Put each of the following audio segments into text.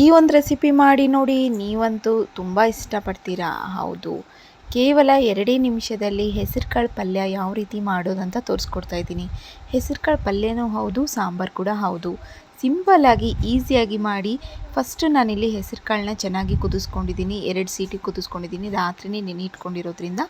ಈ ಒಂದು ರೆಸಿಪಿ ಮಾಡಿ ನೋಡಿ ನೀವಂತೂ ತುಂಬ ಇಷ್ಟಪಡ್ತೀರಾ? ಹೌದು. ಕೇವಲ ಎರಡೇ ನಿಮಿಷದಲ್ಲಿ ಹೆಸರುಕಾಳು ಪಲ್ಯ ಯಾವ ರೀತಿ ಮಾಡೋದಂತ ತೋರಿಸ್ಕೊಡ್ತಾ ಇದ್ದೀನಿ. ಹೆಸರುಕಾಳು ಪಲ್ಯನೂ ಹೌದು, ಸಾಂಬಾರು ಕೂಡ ಹೌದು. ಸಿಂಪಲ್ಲಾಗಿ ಈಸಿಯಾಗಿ ಮಾಡಿ ಫಸ್ಟು ನಾನಿಲ್ಲಿ ಹೆಸರು ಕಾಳನ್ನ ಚೆನ್ನಾಗಿ ಕುದಿಸ್ಕೊಂಡಿದ್ದೀನಿ. ಎರಡು ಸೀಟಿ ಕುದಿಸ್ಕೊಂಡಿದ್ದೀನಿ. ರಾತ್ರಿನೇ ನೆನೆ ಇಟ್ಕೊಂಡಿರೋದ್ರಿಂದ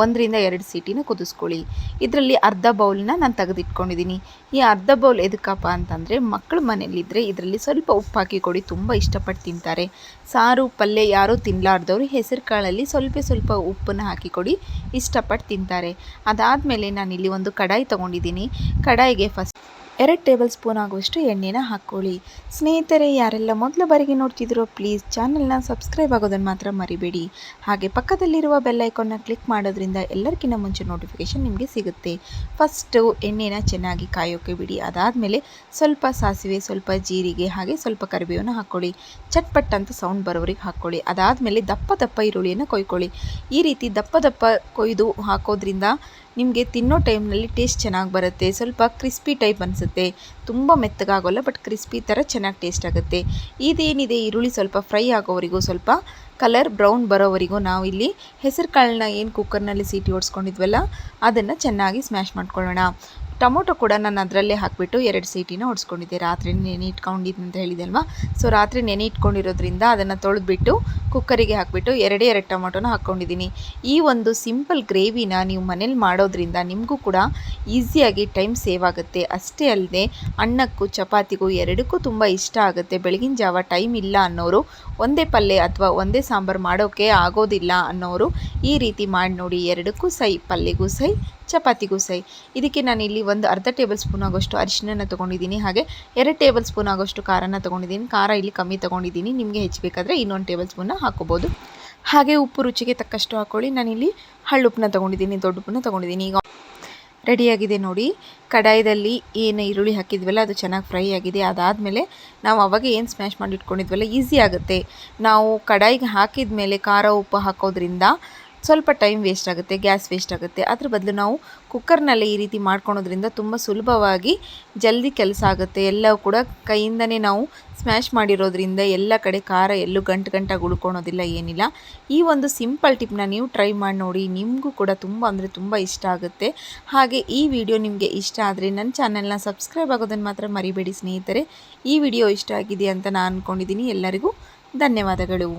ಒಂದರಿಂದ ಎರಡು ಸೀಟಿನ ಕುದಿಸ್ಕೊಳ್ಳಿ. ಇದರಲ್ಲಿ ಅರ್ಧ ಬೌಲ್ನ ನಾನು ತೆಗೆದಿಟ್ಕೊಂಡಿದ್ದೀನಿ ಈ ಅರ್ಧ ಬೌಲ್ ಎದಕ್ಕಪ್ಪ ಅಂತಂದರೆ ಮಕ್ಕಳು ಮನೆಯಲ್ಲಿದ್ದರೆ ಇದರಲ್ಲಿ ಸ್ವಲ್ಪ ಉಪ್ಪು ಹಾಕಿ ಕೊಡಿ, ತುಂಬ ಇಷ್ಟಪಟ್ಟು ತಿಂತಾರೆ. ಸಾರು, ಪಲ್ಯ ಯಾರೂ ತಿನ್ನಲಾರ್ದವ್ರು ಹೆಸರು ಕಾಳಲ್ಲಿ ಸ್ವಲ್ಪ ಸ್ವಲ್ಪ ಉಪ್ಪನ್ನು ಹಾಕಿ ಕೊಡಿ, ಇಷ್ಟಪಟ್ಟು ತಿಂತಾರೆ. ಅದಾದಮೇಲೆ ನಾನಿಲ್ಲಿ ಒಂದು ಕಡಾಯಿ ತೊಗೊಂಡಿದ್ದೀನಿ ಕಡಾಯಿಗೆ ಫಸ್ಟ್ ಎರಡು ಟೇಬಲ್ ಸ್ಪೂನ್ ಆಗುವಷ್ಟು ಎಣ್ಣೆನ ಹಾಕ್ಕೊಳ್ಳಿ. ಸ್ನೇಹಿತರೆ, ಯಾರೆಲ್ಲ ಮೊದಲ ಬಾರಿಗೆ ನೋಡ್ತಿದ್ರೋ ಪ್ಲೀಸ್ ಚಾನಲ್ನ ಸಬ್ಸ್ಕ್ರೈಬ್ ಆಗೋದನ್ನು ಮಾತ್ರ ಮರಿಬೇಡಿ. ಹಾಗೆ ಪಕ್ಕದಲ್ಲಿರುವ ಬೆಲ್ ಐಕಾನ್ನ ಕ್ಲಿಕ್ ಮಾಡೋದ್ರಿಂದ ಎಲ್ಲರಿಗಿಂತ ಮುಂಚೆ ನೋಟಿಫಿಕೇಷನ್ ನಿಮಗೆ ಸಿಗುತ್ತೆ. ಫಸ್ಟು ಎಣ್ಣೆನ ಚೆನ್ನಾಗಿ ಕಾಯೋಕೆ ಬಿಡಿ. ಅದಾದಮೇಲೆ ಸ್ವಲ್ಪ ಸಾಸಿವೆ, ಸ್ವಲ್ಪ ಜೀರಿಗೆ ಹಾಗೆ ಸ್ವಲ್ಪ ಕರಿಬೇವನ್ನು ಹಾಕ್ಕೊಳ್ಳಿ. ಚಟ್ಪಟ್ ಅಂತ ಸೌಂಡ್ ಬರೋರಿಗೆ ಹಾಕ್ಕೊಳ್ಳಿ. ಅದಾದಮೇಲೆ ದಪ್ಪ ದಪ್ಪ ಈರುಳ್ಳಿಯನ್ನು ಕೊಯ್ಕೊಳ್ಳಿ. ಈ ರೀತಿ ದಪ್ಪ ದಪ್ಪ ಕೊಯ್ದು ಹಾಕೋದ್ರಿಂದ ನಿಮಗೆ ತಿನ್ನೋ ಟೈಮ್ನಲ್ಲಿ ಟೇಸ್ಟ್ ಚೆನ್ನಾಗಿ ಬರುತ್ತೆ. ಸ್ವಲ್ಪ ಕ್ರಿಸ್ಪಿ ಟೈಪ್ ಅನಿಸುತ್ತೆ. ತುಂಬ ಮೆತ್ತಗಾಗೋಲ್ಲ ಬಟ್ ಕ್ರಿಸ್ಪಿ ಥರ ಚೆನ್ನಾಗಿ ಟೇಸ್ಟ್ ಆಗುತ್ತೆ. ಇದೇನಿದೆ? ಈರುಳ್ಳಿ ಸ್ವಲ್ಪ ಫ್ರೈ ಆಗೋವರೆಗೂ ಸ್ವಲ್ಪ ಕಲರ್ ಬ್ರೌನ್ ಬರೋವರೆಗೂ ನಾವು ಇಲ್ಲಿ ಹೆಸರು ಕಾಳನ್ನ ಏನು ಕುಕ್ಕರ್ನಲ್ಲಿ ಸೀಟಿ ಓಡಿಸ್ಕೊಂಡಿದ್ವಲ್ಲ ಅದನ್ನು ಚೆನ್ನಾಗಿ ಸ್ಮ್ಯಾಶ್ ಮಾಡ್ಕೊಳ್ಳೋಣ. ಟೊಮೊಟೊ ಕೂಡ ನಾನು ಅದರಲ್ಲೇ ಹಾಕಿಬಿಟ್ಟು ಎರಡು ಸೀಟಿನ ಹೊಡ್ಸ್ಕೊಂಡಿದ್ದೆ ರಾತ್ರಿ ನೆನೆ ಇಟ್ಕೊಂಡಿದ್ದೆ ಅಂತ ಹೇಳಿದೆ ಅಲ್ವಾ ಸೊ ರಾತ್ರಿ ನೆನೆ ಇಟ್ಕೊಂಡಿರೋದ್ರಿಂದ ಅದನ್ನು ತೊಳೆದ್ಬಿಟ್ಟು ಕುಕ್ಕರಿಗೆ ಹಾಕಿಬಿಟ್ಟು ಎರಡೇ ಎರಡು ಟೊಮೊಟೊನ ಹಾಕ್ಕೊಂಡಿದ್ದೀನಿ. ಈ ಒಂದು ಸಿಂಪಲ್ ಗ್ರೇವಿನ ನೀವು ಮನೇಲಿ ಮಾಡೋದ್ರಿಂದ ನಿಮಗೂ ಕೂಡ ಈಸಿಯಾಗಿ ಟೈಮ್ ಸೇವ್ ಆಗುತ್ತೆ. ಅಷ್ಟೇ ಅಲ್ಲದೆ ಅನ್ನಕ್ಕೂ, ಚಪಾತಿಗೂ ಎರಡಕ್ಕೂ ತುಂಬ ಇಷ್ಟ ಆಗುತ್ತೆ. ಬೆಳಗಿನ ಜಾವ ಟೈಮ್ ಇಲ್ಲ ಅನ್ನೋರು, ಒಂದೇ ಪಲ್ಯ ಅಥವಾ ಒಂದೇ ಸಾಂಬಾರು ಮಾಡೋಕ್ಕೆ ಆಗೋದಿಲ್ಲ ಅನ್ನೋರು ಈ ರೀತಿ ಮಾಡಿ ನೋಡಿ. ಎರಡಕ್ಕೂ ಸೈ, ಪಲ್ಯಗೂ ಸೈ ಚಪಾತಿಗೂ ಸೈ. ಇದಕ್ಕೆ ನಾನು ಇಲ್ಲಿ ಒಂದು ಅರ್ಧ ಟೇಬಲ್ ಸ್ಪೂನ್ ಆಗೋಷ್ಟು ಅರಿಶಿನ ತೊಗೊಂಡಿದ್ದೀನಿ. ಹಾಗೆ ಎರಡು ಟೇಬಲ್ ಸ್ಪೂನ್ ಆಗೋಷ್ಟು ಖಾರನ ತೊಗೊಂಡಿದ್ದೀನಿ. ಖಾರ ಇಲ್ಲಿ ಕಮ್ಮಿ ತೊಗೊಂಡಿದ್ದೀನಿ. ನಿಮಗೆ ಹೆಚ್ಚಬೇಕಾದ್ರೆ ಇನ್ನೊಂದು ಟೇಬಲ್ ಸ್ಪೂನ್ನ ಹಾಕೋಬೋದು ಹಾಗೆ ಉಪ್ಪು ರುಚಿಗೆ ತಕ್ಕಷ್ಟು ಹಾಕ್ಕೊಳ್ಳಿ ನಾನಿಲ್ಲಿ ಹಳ್ಳುಪ್ಪನ್ನ ತೊಗೊಂಡಿದ್ದೀನಿ, ದೊಡ್ಡ ಉಪ್ಪನ್ನ ತೊಗೊಂಡಿದ್ದೀನಿ. ಈಗ ರೆಡಿಯಾಗಿದೆ ನೋಡಿ. ಕಡಾಯದಲ್ಲಿ ಏನು ಈರುಳ್ಳಿ ಹಾಕಿದ್ವಲ್ಲ, ಅದು ಚೆನ್ನಾಗಿ ಫ್ರೈ ಆಗಿದೆ. ಅದಾದಮೇಲೆ ನಾವು ಅವಾಗ ಏನು ಸ್ಮ್ಯಾಶ್ ಮಾಡಿ ಇಟ್ಕೊಂಡಿದ್ವಲ್ಲ ಈಸಿ ಆಗುತ್ತೆ. ನಾವು ಕಡಾಯಿಗೆ ಹಾಕಿದ ಮೇಲೆ ಖಾರ ಉಪ್ಪು ಹಾಕೋದ್ರಿಂದ ಸ್ವಲ್ಪ ಟೈಮ್ ವೇಸ್ಟ್ ಆಗುತ್ತೆ, ಗ್ಯಾಸ್ ವೇಸ್ಟ್ ಆಗುತ್ತೆ. ಅದ್ರ ಬದಲು ನಾವು ಕುಕ್ಕರ್ನಲ್ಲೇ ಈ ರೀತಿ ಮಾಡ್ಕೊಳೋದ್ರಿಂದ ತುಂಬ ಸುಲಭವಾಗಿ ಜಲ್ದಿ ಕೆಲಸ ಆಗುತ್ತೆ. ಎಲ್ಲವೂ ಕೂಡ ಕೈಯಿಂದನೇ ನಾವು ಸ್ಮ್ಯಾಶ್ ಮಾಡಿರೋದ್ರಿಂದ ಎಲ್ಲ ಕಡೆ ಖಾರ ಎಲ್ಲೂ ಗಂಟು ಗಂಟಾಗಿ ಉಳ್ಕೊಳೋದಿಲ್ಲ, ಏನಿಲ್ಲ. ಈ ಒಂದು ಸಿಂಪಲ್ ಟಿಪ್ನ ನೀವು ಟ್ರೈ ಮಾಡಿ ನೋಡಿ, ನಿಮಗೂ ಕೂಡ ತುಂಬ ಅಂದರೆ ತುಂಬ ಇಷ್ಟ ಆಗುತ್ತೆ. ಹಾಗೆ ಈ ವಿಡಿಯೋ ನಿಮಗೆ ಇಷ್ಟ ಆದರೆ ನನ್ನ ಚಾನಲ್ನ ಸಬ್ಸ್ಕ್ರೈಬ್ ಆಗೋದನ್ನು ಮಾತ್ರ ಮರಿಬೇಡಿ ಸ್ನೇಹಿತರೆ. ಈ ವಿಡಿಯೋ ಇಷ್ಟ ಆಗಿದೆ ಅಂತ ನಾನು ಅಂದ್ಕೊಂಡಿದ್ದೀನಿ ಎಲ್ಲರಿಗೂ ಧನ್ಯವಾದಗಳು.